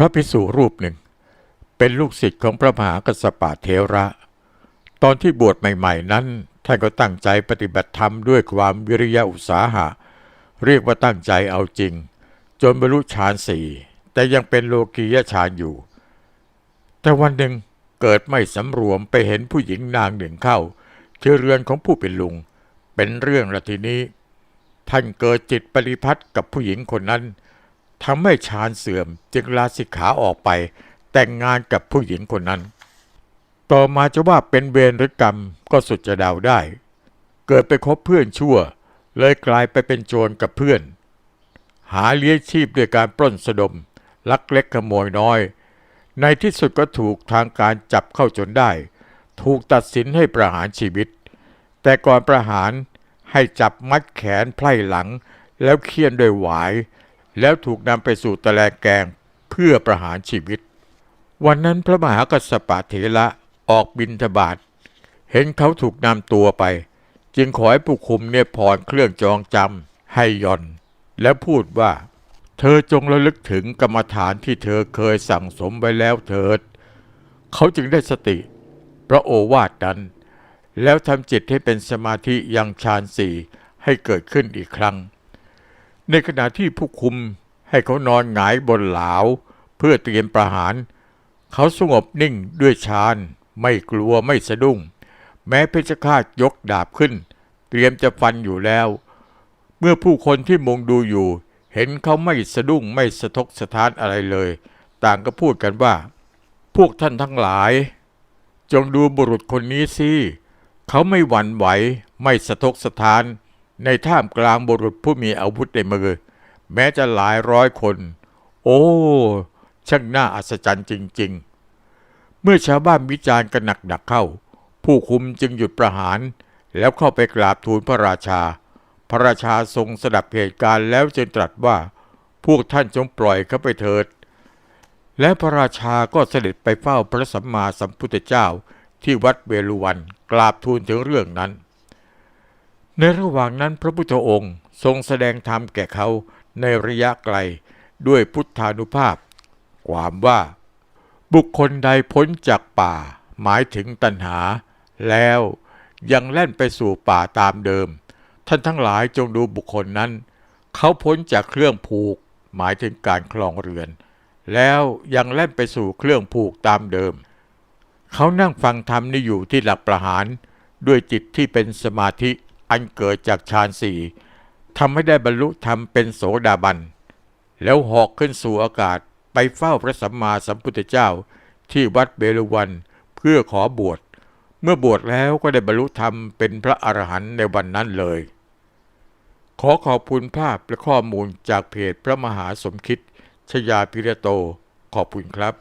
พระภิกษุรูปหนึ่ง เป็นลูกศิษย์ของพระมหากัสสปะเทระ ตอนที่บวชใหม่ ๆ นั้นท่านก็ตั้งใจปฏิบัติธรรมด้วยความวิริยะอุตสาหะ เรียกว่าตั้งใจเอาจริง จนบรรลุฌานสี่แต่ยังเป็นโลกียฌานอยู่ แต่วันหนึ่งเกิดไม่สำรวมไปเห็นผู้หญิงนางหนึ่งเข้าที่เรือนของผู้เป็นลุง เป็นเรื่องละทีนี้ ท่านเกิดจิตปริพัทธ์กับผู้หญิงคนนั้น ทำให้ฌานเสื่อมจึงลาสิกขาออกไป แต่งงานกับผู้หญิงคนนั้น ต่อมาจะว่าเป็นเวรหรือกรรมก็สุดจะเดาได้ เกิดไปคบเพื่อนชั่ว เลยกลายไปเป็นโจรกับเพื่อน หาเลี้ยงชีพด้วยการปล้นสะดม ลักเล็กขโมยน้อย ในที่สุดก็ถูกทางการจับเข้าจนได้ ถูกตัดสินให้ประหารชีวิต แต่ก่อนประหารให้จับมัดแขนไพร่หลังแล้วเคี่ยนด้วยหวาย แล้วถูกนำไปสู่ตะแลงแกงเพื่อประหารชีวิต วันนั้นพระมหากัสสปะเถระออกบินทบาทเห็นเขาถูกนำตัวไป จึงขอให้ผู้คุมเนี่ยผ่อนเครื่องจองจำให้ย่อน แล้วพูดว่า เธอจงระลึกถึงกรรมฐานที่เธอเคยสั่งสมไว้แล้วเถิด เขาจึงได้สติ พระโอวาทนั้น แล้วทำจิตให้เป็นสมาธิยังฌานสี่ให้เกิดขึ้นอีกครั้ง ในขณะที่ผู้คุมให้เขานอนหงายบนหลาวเพื่อเตรียมประหาร เขาสงบนิ่งด้วยฌาน ไม่กลัวไม่สะดุ้ง แม้เพชฌฆาตยกดาบขึ้น เตรียมจะฟันอยู่แล้ว เมื่อผู้คนที่มุงดูอยู่ เห็นเขาไม่สะดุ้งไม่สะทกสะท้านอะไรเลย ต่างก็พูดกันว่า พวกท่านทั้งหลาย จงดูบุรุษคนนี้สิเขาไม่หวั่นไหว ไม่สะทกสะท้าน ในท่ามกลางบุรุษผู้มีอาวุธในมือ แม้จะหลายร้อยคน โอ้ ช่างน่าอัศจรรย์จริง ๆ เมื่อชาวบ้านวิจารณ์กันหนักๆเข้า ผู้คุมจึงหยุดประหาร แล้วเข้าไปกราบทูลพระราชา พระราชาทรงสดับเหตุการณ์แล้วจึงตรัสว่า พวกท่านจงปล่อยเขาไปเถิด และพระราชาก็เสด็จไปเฝ้าพระสัมมาสัมพุทธเจ้าที่วัดเวลุวันกราบทูลถึงเรื่องนั้น ในระหว่างนั้นพระพุทธองค์ทรงแสดงธรรมแก่เขาในระยะไกลด้วยพุทธานุภาพ ความว่า บุคคลใดพ้นจากป่า หมายถึงตัณหา แล้วยังแล่นไปสู่ป่าตามเดิม ท่านทั้งหลายจงดูบุคคลนั้น เขาพ้นจากเครื่องผูก หมายถึงการคลองเรือน แล้วยังแล่นไปสู่เครื่องผูกตามเดิม เขานั่งฟังธรรมนี่อยู่ที่หลักประหาร ด้วยจิตที่เป็นสมาธิ อันเกิดจากฌานสี่ทำให้ได้บรรลุธรรมเป็นโสดาบัน แล้วหอกขึ้นสู่อากาศไปเฝ้าพระสัมมาสัมพุทธเจ้าที่วัดเบลุวันเพื่อขอบวช เมื่อบวชแล้วก็ได้บรรลุธรรมเป็นพระอรหันต์ในวันนั้นเลย ขอขอบคุณภาพและข้อมูลจากเพจพระมหาสมคิดชยาพิรโตขอบคุณครับ